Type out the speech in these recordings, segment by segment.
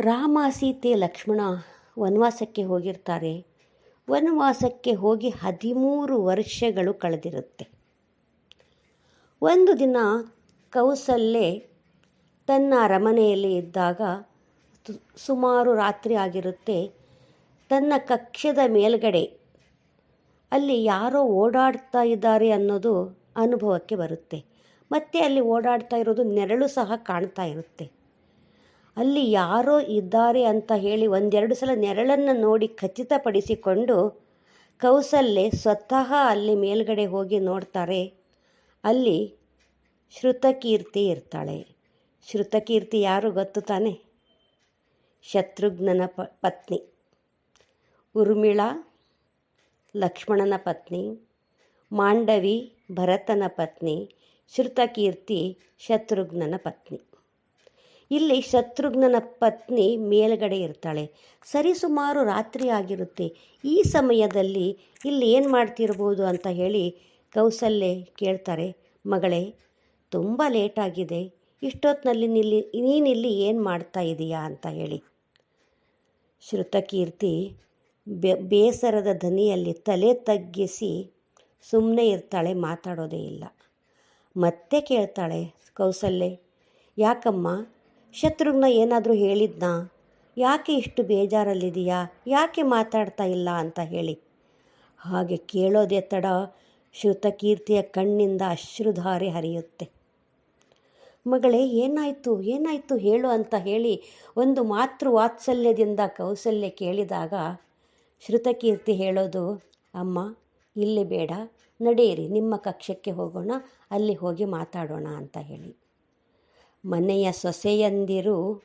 ರಾಮ ಸೀತೆ ಲಕ್ಷ್ಮಣ ವನವಾಸಕ್ಕೆ ಹೋಗಿರ್ತಾರೆ. ವನವಾಸಕ್ಕೆ ಹೋಗಿ ಹದಿಮೂರು ವರ್ಷಗಳು ಕಳೆದಿರುತ್ತೆ. ಒಂದು ದಿನ ಕೌಸಲ್ಯೆ ತನ್ನ ಅರಮನೆಯಲ್ಲಿ ಇದ್ದಾಗ ಸುಮಾರು ರಾತ್ರಿ ಆಗಿರುತ್ತೆ. ತನ್ನ ಕಕ್ಷದ ಮೇಲ್ಗಡೆ ಅಲ್ಲಿ ಯಾರೋ ಓಡಾಡ್ತಾ ಇದ್ದಾರೆ ಅನ್ನೋದು ಅನುಭವಕ್ಕೆ ಬರುತ್ತೆ. ಮತ್ತು ಅಲ್ಲಿ ಓಡಾಡ್ತಾ ಇರೋದು ನೆರಳು ಸಹ ಕಾಣ್ತಾ ಇರುತ್ತೆ. ಅಲ್ಲಿ ಯಾರೋ ಇದ್ದಾರೆ ಅಂತ ಹೇಳಿ ಒಂದೆರಡು ಸಲ ನೆರಳನ್ನು ನೋಡಿ ಖಚಿತಪಡಿಸಿಕೊಂಡು ಕೌಸಲ್ಯೆ ಸ್ವತಃ ಅಲ್ಲಿ ಮೇಲ್ಗಡೆ ಹೋಗಿ ನೋಡ್ತಾರೆ. ಅಲ್ಲಿ ಶ್ರುತಕೀರ್ತಿ ಇರ್ತಾಳೆ. ಶ್ರುತಕೀರ್ತಿ ಯಾರು ಗೊತ್ತು ತಾನೆ? ಶತ್ರುಘ್ನನ ಪ, ಪತ್ನಿ. ಉರ್ಮಿಳಾ, ಲಕ್ಷ್ಮಣನ ಪತ್ನಿ. ಮಾಂಡವಿ, ಭರತನ ಪತ್ನಿ. ಶ್ರುತಕೀರ್ತಿ, ಶತ್ರುಘ್ನನ ಪತ್ನಿ. ಇಲ್ಲಿ ಶತ್ರುಘ್ನನ ಪತ್ನಿ ಮೇಲ್ಗಡೆ ಇರ್ತಾಳೆ. ಸರಿಸುಮಾರು ರಾತ್ರಿ ಆಗಿರುತ್ತೆ. ಈ ಸಮಯದಲ್ಲಿ ಇಲ್ಲಿ ಏನು ಮಾಡ್ತಿರ್ಬೋದು ಅಂತ ಹೇಳಿ ಕೌಸಲ್ಯೆ ಕೇಳ್ತಾರೆ, ಮಗಳೇ, ತುಂಬ ಲೇಟಾಗಿದೆ ಇಷ್ಟೊತ್ತಿನಲ್ಲಿ ನಿಲ್ಲಿ, ನೀನಿಲ್ಲಿ ಏನು ಮಾಡ್ತಾ ಇದೀಯಾ? ಅಂತ ಹೇಳಿ. ಶ್ರುತಕೀರ್ತಿ ಬೇಸರದ ಧ್ವನಿಯಲ್ಲಿ ತಲೆ ತಗ್ಗಿಸಿ ಸುಮ್ಮನೆ ಇರ್ತಾಳೆ, ಮಾತಾಡೋದೇ ಇಲ್ಲ. ಮತ್ತೆ ಕೇಳ್ತಾಳೆ, ಕೌಸಲ್ಯೆ, ಯಾಕಮ್ಮ? ಶತ್ರುಘ್ನ ಏನಾದರೂ ಹೇಳಿದ್ನಾ? ಯಾಕೆ ಇಷ್ಟು ಬೇಜಾರಲ್ಲಿದೆಯಾ ಯಾಕೆ ಮಾತಾಡ್ತಾ ಇಲ್ಲ ಅಂತ ಹೇಳಿ. ಹಾಗೆ ಕೇಳೋದೇ ತಡ, ಶ್ರುತಕೀರ್ತಿಯ ಕಣ್ಣಿಂದ ಅಶ್ರುಧಾರೆ ಹರಿಯುತ್ತೆ. ಮಗಳೇ, ಏನಾಯಿತು? ಏನಾಯಿತು ಹೇಳು ಅಂತ ಹೇಳಿ ಒಂದು ಮಾತೃ ವಾತ್ಸಲ್ಯದಿಂದ ಕೌಸಲ್ಯ ಕೇಳಿದಾಗ ಶ್ರುತಕೀರ್ತಿ ಹೇಳೋದು, ಅಮ್ಮ, ಇಲ್ಲಿ ಬೇಡ, ನಡೆಯಿರಿ, ನಿಮ್ಮ ಕಕ್ಷಕ್ಕೆ ಹೋಗೋಣ, ಅಲ್ಲಿ ಹೋಗಿ ಮಾತಾಡೋಣ ಅಂತ ಹೇಳಿ. ಮನೆಯ ಸೊಸೆಯಂದಿರು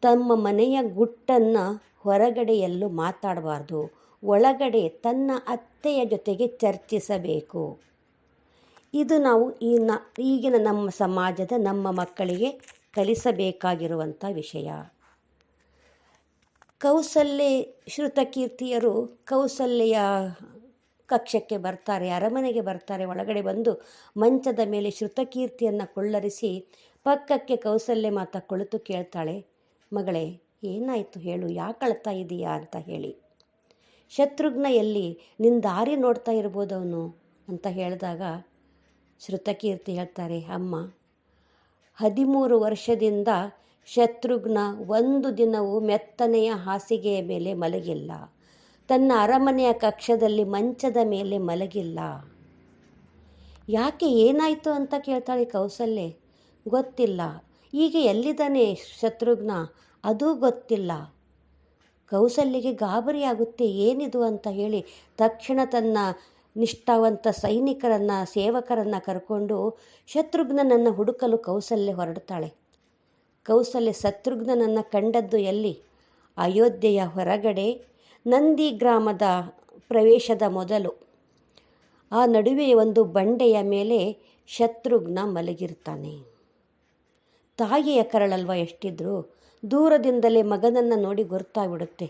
ತಮ್ಮ ಮನೆಯ ಗುಟ್ಟನ್ನು ಹೊರಗಡೆ ಎಲ್ಲೂ ಮಾತಾಡಬಾರ್ದು. ಒಳಗಡೆ ತನ್ನ ಅತ್ತೆಯ ಜೊತೆಗೆ ಚರ್ಚಿಸಬೇಕು. ಇದು ನಾವು ಈ ನ, ಈಗಿನ ನಮ್ಮ ಸಮಾಜದ ನಮ್ಮ ಮಕ್ಕಳಿಗೆ ಕಲಿಸಬೇಕಾಗಿರುವಂಥ ವಿಷಯ. ಕೌಸಲ್ಯ ಶ್ರುತಕೀರ್ತಿಯರು ಕೌಸಲ್ಯೆಯ ಕಕ್ಷಕ್ಕೆ ಬರ್ತಾರೆ, ಅರಮನೆಗೆ ಬರ್ತಾರೆ, ಒಳಗಡೆ ಬಂದು ಮಂಚದ ಮೇಲೆ ಶ್ರುತಕೀರ್ತಿಯನ್ನು ಕೊಳ್ಳರಿಸಿ ಪಕ್ಕಕ್ಕೆ ಕೌಸಲ್ಯ ಮಾತ ಕುಳಿತು ಕೇಳ್ತಾಳೆ, ಮಗಳೇ, ಏನಾಯಿತು ಹೇಳು, ಯಾಕೆ ಅಳ್ತಾ ಇದೀಯಾ ಅಂತ ಹೇಳಿ. ಶತ್ರುಘ್ನ ಎಲ್ಲಿ? ನಿನ್ನ ದಾರಿ ನೋಡ್ತಾ ಇರ್ಬೋದು ಅವನು ಅಂತ ಹೇಳಿದಾಗ ಶ್ರುತಕೀರ್ತಿ ಹೇಳ್ತಾರೆ, ಅಮ್ಮ, ಹದಿಮೂರು ವರ್ಷದಿಂದ ಶತ್ರುಘ್ನ ಒಂದು ದಿನವೂ ಮೆತ್ತನೆಯ ಹಾಸಿಗೆಯ ಮೇಲೆ ಮಲಗಿಲ್ಲ. ತನ್ನ ಅರಮನೆಯ ಕಕ್ಷದಲ್ಲಿ ಮಂಚದ ಮೇಲೆ ಮಲಗಿಲ್ಲ. ಯಾಕೆ ಏನಾಯಿತು ಅಂತ ಕೇಳ್ತಾಳೆ ಕೌಸಲ್ಯೆ. ಗೊತ್ತಿಲ್ಲ. ಈಗ ಎಲ್ಲಿದ್ದಾನೆ ಶತ್ರುಘ್ನ? ಅದೂ ಗೊತ್ತಿಲ್ಲ. ಕೌಸಲ್ಯಗೆ ಗಾಬರಿಯಾಗುತ್ತೆ. ಏನಿದು ಅಂತ ಹೇಳಿ ತಕ್ಷಣ ತನ್ನ ನಿಷ್ಠಾವಂತ ಸೈನಿಕರನ್ನು, ಸೇವಕರನ್ನು ಕರ್ಕೊಂಡು ಶತ್ರುಘ್ನನನ್ನು ಹುಡುಕಲು ಕೌಸಲ್ಯ ಹೊರಡ್ತಾಳೆ. ಕೌಸಲ್ಯ ಶತ್ರುಘ್ನನನ್ನು ಕಂಡದ್ದು ಎಲ್ಲಿ? ಅಯೋಧ್ಯೆಯ ಹೊರಗಡೆ ನಂದಿ ಗ್ರಾಮದ ಪ್ರವೇಶದ ಮೊದಲು ಆ ನಡುವೆ ಒಂದು ಬಂಡೆಯ ಮೇಲೆ ಶತ್ರುಘ್ನ ಮಲಗಿರ್ತಾನೆ. ತಾಯಿಯ ಕರಳಲ್ವ ಎಷ್ಟಿದ್ರು ದೂರದಿಂದಲೇ ಮಗನನ್ನು ನೋಡಿ ಗುರ್ತಾಗ್ಬಿಡುತ್ತೆ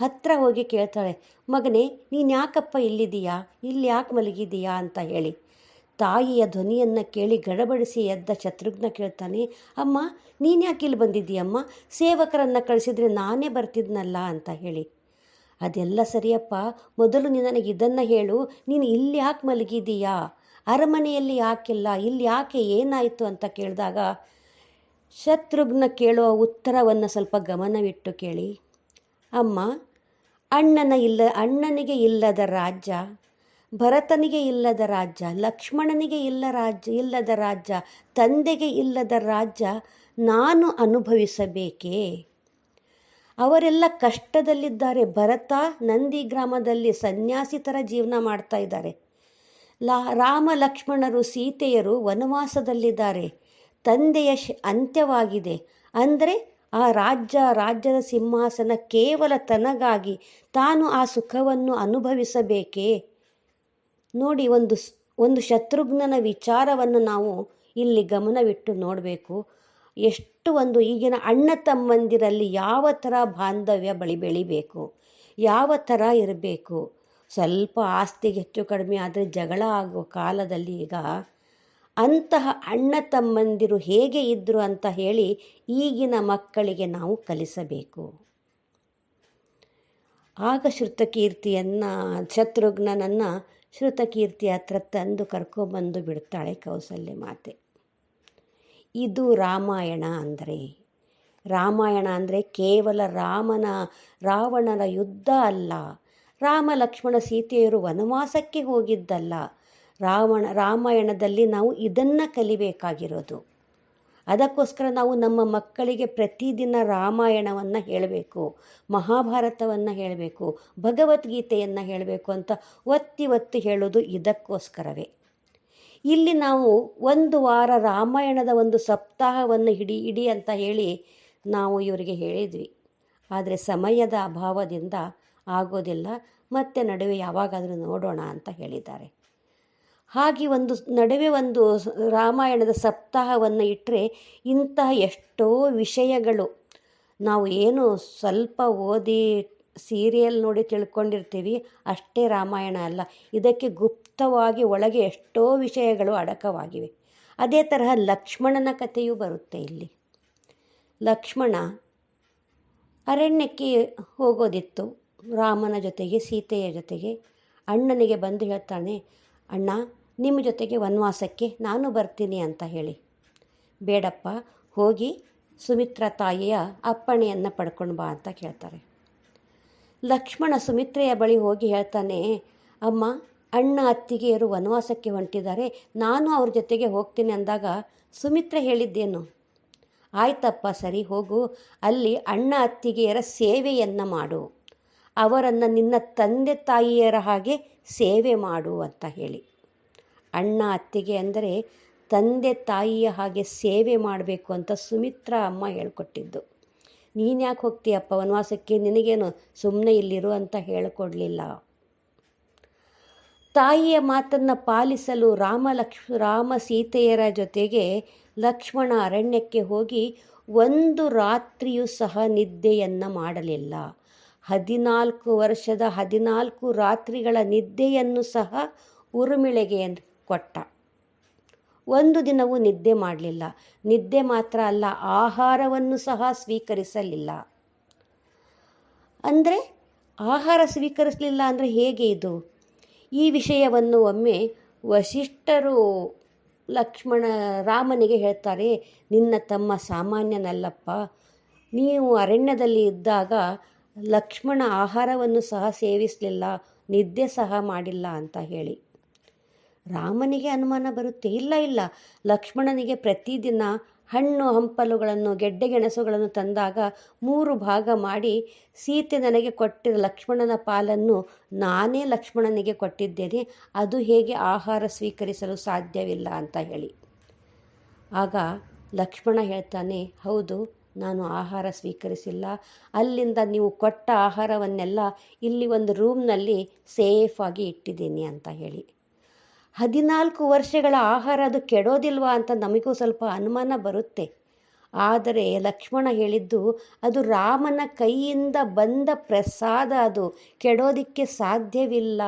ಹತ್ತಿರ ಹೋಗಿ ಕೇಳ್ತಾಳೆ, ಮಗನೇ, ನೀನು ಯಾಕಪ್ಪ ಇಲ್ಲಿದೀಯಾ ಇಲ್ಲಿ ಯಾಕೆ ಮಲಗಿದೀಯಾ ಅಂತ ಹೇಳಿ. ತಾಯಿಯ ಧ್ವನಿಯನ್ನು ಕೇಳಿ ಗಡಬಡಿಸಿ ಎದ್ದ ಶತ್ರುಘ್ನ ಕೇಳ್ತಾನೆ, ಅಮ್ಮ, ನೀನು ಯಾಕೆ ಇಲ್ಲಿ ಬಂದಿದ್ದೀಯಮ್ಮ? ಸೇವಕರನ್ನು ಕಳಿಸಿದ್ರೆ ನಾನೇ ಬರ್ತಿದ್ನಲ್ಲ? ಅಂತ ಹೇಳಿ. ಅದೆಲ್ಲ ಸರಿಯಪ್ಪ. ಮೊದಲು ನೀನು ನನಗೆ ಇದನ್ನು ಹೇಳು. ನೀನು ಇಲ್ಲಿ ಯಾಕೆ ಮಲಗಿದೀಯಾ ಅರಮನೆಯಲ್ಲಿ ಯಾಕಿಲ್ಲ? ಇಲ್ಲಿ ಯಾಕೆ ಏನಾಯಿತು ಅಂತ ಕೇಳಿದಾಗ ಶತ್ರುಘ್ನ ಕೇಳುವ ಉತ್ತರವನ್ನು ಸ್ವಲ್ಪ ಗಮನವಿಟ್ಟು ಕೇಳಿ. ಅಮ್ಮ, ಅಣ್ಣನ ಇಲ್ಲ, ಅಣ್ಣನಿಗೆ ಇಲ್ಲದ ರಾಜ್ಯ, ಭರತನಿಗೆ ಇಲ್ಲದ ರಾಜ್ಯ, ಲಕ್ಷ್ಮಣನಿಗೆ ಇಲ್ಲ ರಾಜ್ಯ, ಇಲ್ಲದ ರಾಜ್ಯ, ತಂದೆಗೆ ಇಲ್ಲದ ರಾಜ್ಯ ನಾನು ಅನುಭವಿಸಬೇಕೇ? ಅವರೆಲ್ಲ ಕಷ್ಟದಲ್ಲಿದ್ದಾರೆ. ಭರತ ನಂದಿ ಗ್ರಾಮದಲ್ಲಿ ಸನ್ಯಾಸಿ ಥರ ಜೀವನ ಮಾಡ್ತಾ ಇದ್ದಾರೆ. ಲಾ, ರಾಮ ಲಕ್ಷ್ಮಣರು ಸೀತೆಯರು ವನವಾಸದಲ್ಲಿದ್ದಾರೆ. ತಂದೆಯ ಶ, ಅಂತ್ಯವಾಗಿದೆ. ಅಂದರೆ ಆ ರಾಜ್ಯ ರಾಜ್ಯದ ಸಿಂಹಾಸನ ಕೇವಲ ತನಗಾಗಿ ತಾನು ಆ ಸುಖವನ್ನು ಅನುಭವಿಸಬೇಕೇ? ನೋಡಿ, ಒಂದು ಒಂದು ಶತ್ರುಘ್ನನ ವಿಚಾರವನ್ನು ನಾವು ಇಲ್ಲಿ ಗಮನವಿಟ್ಟು ನೋಡಬೇಕು. ಎಷ್ಟು ಒಂದು ಈಗಿನ ಅಣ್ಣ ತಮ್ಮಂದಿರಲ್ಲಿ ಯಾವ ಥರ ಬಾಂಧವ್ಯ ಬಳಿ ಬೆಳಿಬೇಕು, ಯಾವ ಥರ ಇರಬೇಕು? ಸ್ವಲ್ಪ ಆಸ್ತಿಗೆ ಹೆಚ್ಚು ಕಡಿಮೆ ಆದರೆ ಜಗಳ ಆಗುವ ಕಾಲದಲ್ಲಿ ಈಗ ಅಂತಹ ಅಣ್ಣ ತಮ್ಮಂದಿರು ಹೇಗೆ ಇದ್ದರು ಅಂತ ಹೇಳಿ ಈಗಿನ ಮಕ್ಕಳಿಗೆ ನಾವು ಕಲಿಸಬೇಕು. ಆಗ ಶ್ರುತಕೀರ್ತಿಯನ್ನು, ಶತ್ರುಘ್ನನನ್ನು ಶ್ರುತಕೀರ್ತಿ ಹತ್ರ ತಂದು ಕರ್ಕೊಬಂದು ಬಿಡ್ತಾಳೆ ಕೌಸಲ್ಯ ಮಾತೆ. ಇದು ರಾಮಾಯಣ ಅಂದರೆ. ರಾಮಾಯಣ ಅಂದರೆ ಕೇವಲ ರಾಮನ, ರಾವಣನ ಯುದ್ಧ ಅಲ್ಲ. ರಾಮ, ಲಕ್ಷ್ಮಣ, ಸೀತೆಯರು ವನವಾಸಕ್ಕೆ ಹೋಗಿದ್ದಲ್ಲ. ರಾವಣ, ರಾಮಾಯಣದಲ್ಲಿ ನಾವು ಇದನ್ನು ಕಲಿಬೇಕಾಗಿರೋದು. ಅದಕ್ಕೋಸ್ಕರ ನಾವು ನಮ್ಮ ಮಕ್ಕಳಿಗೆ ಪ್ರತಿದಿನ ರಾಮಾಯಣವನ್ನು ಹೇಳಬೇಕು, ಮಹಾಭಾರತವನ್ನು ಹೇಳಬೇಕು, ಭಗವದ್ಗೀತೆಯನ್ನು ಹೇಳಬೇಕು ಅಂತ ಒತ್ತಿ ಒತ್ತಿ ಹೇಳೋದು ಇದಕ್ಕೋಸ್ಕರವೇ. ಇಲ್ಲಿ ನಾವು ಒಂದು ವಾರ ರಾಮಾಯಣದ ಒಂದು ಸಪ್ತಾಹವನ್ನು ಹಿಡಿ ಇಡಿ ಅಂತ ಹೇಳಿ ನಾವು ಇವರಿಗೆ ಹೇಳಿದ್ವಿ. ಆದರೆ ಸಮಯದ ಅಭಾವದಿಂದ ಆಗೋದಿಲ್ಲ. ಮತ್ತೆ ನಡುವೆ ಯಾವಾಗಾದರೂ ನೋಡೋಣ ಅಂತ ಹೇಳಿದ್ದಾರೆ. ಹಾಗೆ ಒಂದು ನಡುವೆ ಒಂದು ರಾಮಾಯಣದ ಸಪ್ತಾಹವನ್ನು ಇಟ್ಟರೆ ಇಂತಹ ಎಷ್ಟೋ ವಿಷಯಗಳು. ನಾವು ಏನು ಸ್ವಲ್ಪ ಓದಿ ಸೀರಿಯಲ್ ನೋಡಿ ತಿಳ್ಕೊಂಡಿರ್ತೀವಿ, ಅಷ್ಟೇ ರಾಮಾಯಣ ಅಲ್ಲ. ಇದಕ್ಕೆ ಗುಪ್ತವಾಗಿ ಒಳಗೆ ಎಷ್ಟೋ ವಿಷಯಗಳು ಅಡಕವಾಗಿವೆ. ಅದೇ ತರಹ ಲಕ್ಷ್ಮಣನ ಕಥೆಯೂ ಬರುತ್ತೆ ಇಲ್ಲಿ. ಲಕ್ಷ್ಮಣ ಅರಣ್ಯಕ್ಕೆ ಹೋಗೋದಿತ್ತು. ರಾಮನ ಜೊತೆಗೆ, ಸೀತೆಯ ಜೊತೆಗೆ. ಅಣ್ಣನಿಗೆ ಬಂದು ಹೇಳ್ತಾನೆ, ಅಣ್ಣ, ನಿಮ್ಮ ಜೊತೆಗೆ ವನವಾಸಕ್ಕೆ ನಾನು ಬರ್ತೀನಿ ಅಂತ ಹೇಳಿ. ಬೇಡಪ್ಪ, ಹೋಗಿ ಸುಮಿತ್ರ ತಾಯಿಯ ಅಪ್ಪಣೆಯನ್ನು ಪಡ್ಕೊಂಡು ಬಾ ಅಂತ ಕೇಳ್ತಾರೆ. ಲಕ್ಷ್ಮಣ ಸುಮಿತ್ರೆಯ ಬಳಿ ಹೋಗಿ ಹೇಳ್ತಾನೆ, ಅಮ್ಮ ಅಣ್ಣ ಅತ್ತಿಗೆಯರು ವನವಾಸಕ್ಕೆ ಹೊಂಟಿದ್ದಾರೆ. ನಾನು ಅವ್ರ ಜೊತೆಗೆ ಹೋಗ್ತೀನಿ ಅಂದಾಗ ಸುಮಿತ್ರ ಹೇಳಿದ್ದೇನು? ಆಯ್ತಪ್ಪ, ಸರಿ, ಹೋಗು. ಅಲ್ಲಿ ಅಣ್ಣ ಅತ್ತಿಗೆಯರ ಸೇವೆಯನ್ನು ಮಾಡು. ಅವರನ್ನು ನಿನ್ನ ತಂದೆ ತಾಯಿಯರ ಹಾಗೆ ಸೇವೆ ಮಾಡು ಅಂತ ಹೇಳಿ. ಅಣ್ಣ ಅತ್ತಿಗೆ ಅಂದರೆ ತಂದೆ ತಾಯಿಯ ಹಾಗೆ ಸೇವೆ ಮಾಡಬೇಕು ಅಂತ ಸುಮಿತ್ರ ಅಮ್ಮ ಹೇಳ್ಕೊಟ್ಟಿದ್ದು. ನೀನು ಯಾಕೆ ಹೋಗ್ತೀಯಪ್ಪ ವನವಾಸಕ್ಕೆ? ನಿನಗೇನು ಸುಮ್ಮನೆ ಇಲ್ಲಿರು ಅಂತ ಹೇಳಿಕೊಡ್ಲಿಲ್ಲ? ತಾಯಿಯ ಮಾತನ್ನು ಪಾಲಿಸಲು ರಾಮ ಲಕ್ಷ್, ರಾಮ ಸೀತೆಯರ ಜೊತೆಗೆ ಲಕ್ಷ್ಮಣ ಅರಣ್ಯಕ್ಕೆ ಹೋಗಿ ಒಂದು ರಾತ್ರಿಯೂ ಸಹ ನಿದ್ದೆಯನ್ನು ಮಾಡಲಿಲ್ಲ. ಹದಿನಾಲ್ಕು ವರ್ಷದ ಹದಿನಾಲ್ಕು ರಾತ್ರಿಗಳ ನಿದ್ದೆಯನ್ನು ಸಹ ಉರುಮಿಳೆಗೆ ಕೊಟ್ಟ. ಒಂದು ದಿನವೂ ನಿದ್ದೆ ಮಾಡಲಿಲ್ಲ. ನಿದ್ದೆ ಮಾತ್ರ ಅಲ್ಲ, ಆಹಾರವನ್ನು ಸಹ ಸ್ವೀಕರಿಸಲಿಲ್ಲ. ಅಂದರೆ ಆಹಾರ ಸ್ವೀಕರಿಸಲಿಲ್ಲ ಅಂದರೆ ಹೇಗೆ ಇದು? ಈ ವಿಷಯವನ್ನು ಒಮ್ಮೆ ವಸಿಷ್ಠರು ಲಕ್ಷ್ಮಣ ರಾಮನಿಗೆ ಹೇಳ್ತಾರೆ, ನಿನ್ನ ತಮ್ಮ ಸಾಮಾನ್ಯನಲ್ಲಪ್ಪ. ನೀವು ಅರಣ್ಯದಲ್ಲಿ ಇದ್ದಾಗ ಲಕ್ಷ್ಮಣ ಆಹಾರವನ್ನು ಸಹ ಸೇವಿಸಲಿಲ್ಲ, ನಿದ್ದೆ ಸಹ ಮಾಡಿಲ್ಲ ಅಂತ ಹೇಳಿ. ರಾಮನಿಗೆ ಅನುಮಾನ ಬರುತ್ತೆ? ಇಲ್ಲ ಇಲ್ಲ. ಲಕ್ಷ್ಮಣನಿಗೆ ಪ್ರತಿದಿನ ಹಣ್ಣು ಹಂಪಲುಗಳನ್ನು, ಗೆಡ್ಡೆ ಗೆಣಸುಗಳನ್ನು ತಂದಾಗ ಮೂರು ಭಾಗ ಮಾಡಿ ಸೀತೆ ನನಗೆ ಕೊಟ್ಟಿರೋ, ಲಕ್ಷ್ಮಣನ ಪಾಲನ್ನು ನಾನೇ ಲಕ್ಷ್ಮಣನಿಗೆ ಕೊಟ್ಟಿದ್ದೇನೆ, ಅದು ಹೇಗೆ ಆಹಾರ ಸ್ವೀಕರಿಸಲು ಸಾಧ್ಯವಿಲ್ಲ ಅಂತ ಹೇಳಿ. ಆಗ ಲಕ್ಷ್ಮಣ ಹೇಳ್ತಾನೆ, ಹೌದು, ನಾನು ಆಹಾರ ಸ್ವೀಕರಿಸಿಲ್ಲ. ಅಲ್ಲಿಂದ ನೀವು ಕೊಟ್ಟ ಆಹಾರವನ್ನೆಲ್ಲ ಇಲ್ಲಿ ಒಂದು ರೂಮ್ನಲ್ಲಿ ಸೇಫಾಗಿ ಇಟ್ಟಿದ್ದೀನಿ ಅಂತ ಹೇಳಿ. ಹದಿನಾಲ್ಕು ವರ್ಷಗಳ ಆಹಾರ ಅದು ಕೆಡೋದಿಲ್ವಾ ಅಂತ ನಮಗೂ ಸ್ವಲ್ಪ ಅನುಮಾನ ಬರುತ್ತೆ. ಆದರೆ ಲಕ್ಷ್ಮಣ ಹೇಳಿದ್ದು, ಅದು ರಾಮನ ಕೈಯಿಂದ ಬಂದ ಪ್ರಸಾದ ಅದು, ಕೆಡೋದಿಕ್ಕೆ ಸಾಧ್ಯವಿಲ್ಲ.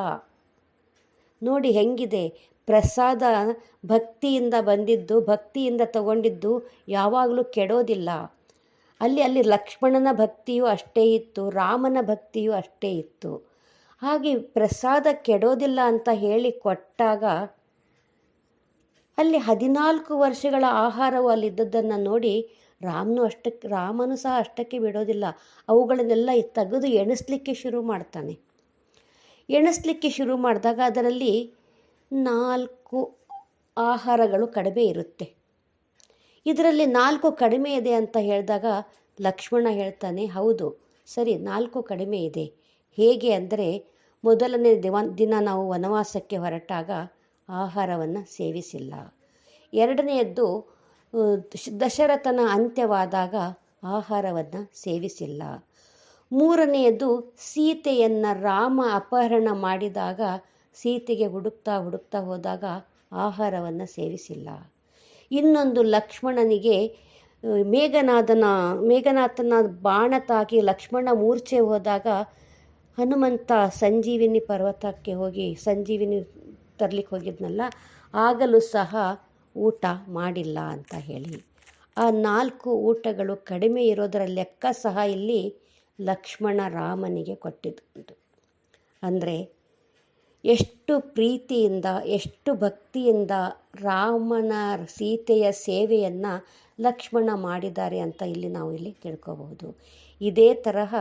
ನೋಡಿ ಹೆಂಗಿದೆ, ಪ್ರಸಾದ ಭಕ್ತಿಯಿಂದ ಬಂದಿದ್ದು, ಭಕ್ತಿಯಿಂದ ತಗೊಂಡಿದ್ದು ಯಾವಾಗಲೂ ಕೆಡೋದಿಲ್ಲ. ಅಲ್ಲಿ ಅಲ್ಲಿ ಲಕ್ಷ್ಮಣನ ಭಕ್ತಿಯೂ ಅಷ್ಟೇ ಇತ್ತು, ರಾಮನ ಭಕ್ತಿಯೂ ಅಷ್ಟೇ ಇತ್ತು. ಹಾಗೆ ಪ್ರಸಾದ ಕೆಡೋದಿಲ್ಲ ಅಂತ ಹೇಳಿ ಕೊಟ್ಟಾಗ ಅಲ್ಲಿ ಹದಿನಾಲ್ಕು ವರ್ಷಗಳ ಆಹಾರವು ಅಲ್ಲಿದ್ದದ್ದನ್ನು ನೋಡಿ ರಾಮನು ಅಷ್ಟಕ್ಕೆ ರಾಮನು ಸಹ ಅಷ್ಟಕ್ಕೆ ಬಿಡೋದಿಲ್ಲ. ಅವುಗಳನ್ನೆಲ್ಲ ತೆಗೆದು ಎಣಿಸ್ಲಿಕ್ಕೆ ಶುರು ಮಾಡ್ತಾನೆ. ಎಣಿಸ್ಲಿಕ್ಕೆ ಶುರು ಮಾಡಿದಾಗ ಅದರಲ್ಲಿ ನಾಲ್ಕು ಆಹಾರಗಳು ಕಡಿಮೆ ಇರುತ್ತೆ. ಇದರಲ್ಲಿ ನಾಲ್ಕು ಕಡಿಮೆ ಇದೆ ಅಂತ ಹೇಳಿದಾಗ ಲಕ್ಷ್ಮಣ ಹೇಳ್ತಾನೆ, ಹೌದು, ಸರಿ, ನಾಲ್ಕು ಕಡಿಮೆ ಇದೆ. ಹೇಗೆ ಅಂದರೆ ಮೊದಲನೇ ದಿವ ದಿನ ನಾವು ವನವಾಸಕ್ಕೆ ಹೊರಟಾಗ ಆಹಾರವನ್ನು ಸೇವಿಸಿಲ್ಲ. ಎರಡನೆಯದ್ದು ದಶರಥನ ಅಂತ್ಯವಾದಾಗ ಆಹಾರವನ್ನು ಸೇವಿಸಿಲ್ಲ. ಮೂರನೆಯದ್ದು ಸೀತೆಯನ್ನು ರಾಮ ಅಪಹರಣ ಮಾಡಿದಾಗ ಸೀತೆಗೆ ಹುಡುಕ್ತಾ ಹುಡುಕ್ತಾ ಹೋದಾಗ ಆಹಾರವನ್ನು ಸೇವಿಸಿಲ್ಲ. ಇನ್ನೊಂದು ಲಕ್ಷ್ಮಣನಿಗೆ ಮೇಘನಾಥನ ಮೇಘನಾಥನ ಬಾಣ ತಾಕಿ ಲಕ್ಷ್ಮಣ ಮೂರ್ಛೆ ಹೋದಾಗ ಹನುಮಂತ ಸಂಜೀವಿನಿ ಪರ್ವತಕ್ಕೆ ಹೋಗಿ ಸಂಜೀವಿನಿ ತರ್ಲಿಕ್ಕೆ ಹೋಗಿದ್ನಲ್ಲ, ಆಗಲೂ ಸಹ ಊಟ ಮಾಡಿಲ್ಲ ಅಂತ ಹೇಳಿ. ಆ ನಾಲ್ಕು ಊಟಗಳು ಕಡಿಮೆ ಇರೋದರ ಲೆಕ್ಕ ಸಹ ಇಲ್ಲಿ ಲಕ್ಷ್ಮಣ ರಾಮನಿಗೆ ಕೊಟ್ಟಿದ್ದು ಅಂದರೆ ಎಷ್ಟು ಪ್ರೀತಿಯಿಂದ, ಎಷ್ಟು ಭಕ್ತಿಯಿಂದ ರಾಮನ ಸೀತೆಯ ಸೇವೆಯನ್ನು ಲಕ್ಷ್ಮಣ ಮಾಡಿದ್ದಾರೆ ಅಂತ ಇಲ್ಲಿ ನಾವು ಇಲ್ಲಿ ತಿಳ್ಕೋಬಹುದು. ಇದೇ ತರಹ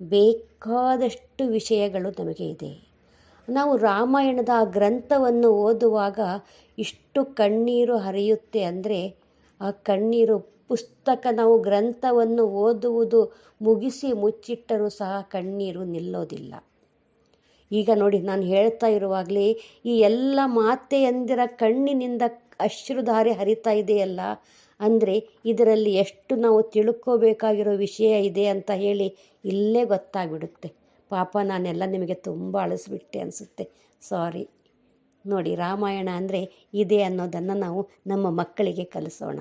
ಬೇಕಾದಷ್ಟು ವಿಷಯಗಳು ನಮಗೆ ಇದೆ. ನಾವು ರಾಮಾಯಣದ ಆ ಗ್ರಂಥವನ್ನು ಓದುವಾಗ ಇಷ್ಟು ಕಣ್ಣೀರು ಹರಿಯುತ್ತೆ ಅಂದರೆ ಆ ಕಣ್ಣೀರು ಪುಸ್ತಕ ನಾವು ಗ್ರಂಥವನ್ನು ಓದುವುದು ಮುಗಿಸಿ ಮುಚ್ಚಿಟ್ಟರೂ ಸಹ ಕಣ್ಣೀರು ನಿಲ್ಲೋದಿಲ್ಲ. ಈಗ ನೋಡಿ ನಾನು ಹೇಳ್ತಾ ಇರುವಾಗಲೇ ಈ ಎಲ್ಲ ಮಾತೆಯಂದಿರ ಕಣ್ಣಿನಿಂದ ಅಶ್ರುಧಾರೆ ಹರಿತಾ ಇದೆಯಲ್ಲ ಅಂದರೆ ಇದರಲ್ಲಿ ಎಷ್ಟು ನಾವು ತಿಳ್ಕೋಬೇಕಾಗಿರೋ ವಿಷಯ ಇದೆ ಅಂತ ಹೇಳಿ ಇಲ್ಲೇ ಗೊತ್ತಾಗ್ಬಿಡುತ್ತೆ. ಪಾಪ ನಾನೆಲ್ಲ ನಿಮಗೆ ತುಂಬ ಅಳಿಸ್ಬಿಟ್ಟೆ ಅನಿಸುತ್ತೆ. ಸಾರಿ ನೋಡಿ ರಾಮಾಯಣ ಅಂದರೆ ಇದೆ ಅನ್ನೋದನ್ನು ನಾವು ನಮ್ಮ ಮಕ್ಕಳಿಗೆ ಕಲಿಸೋಣ.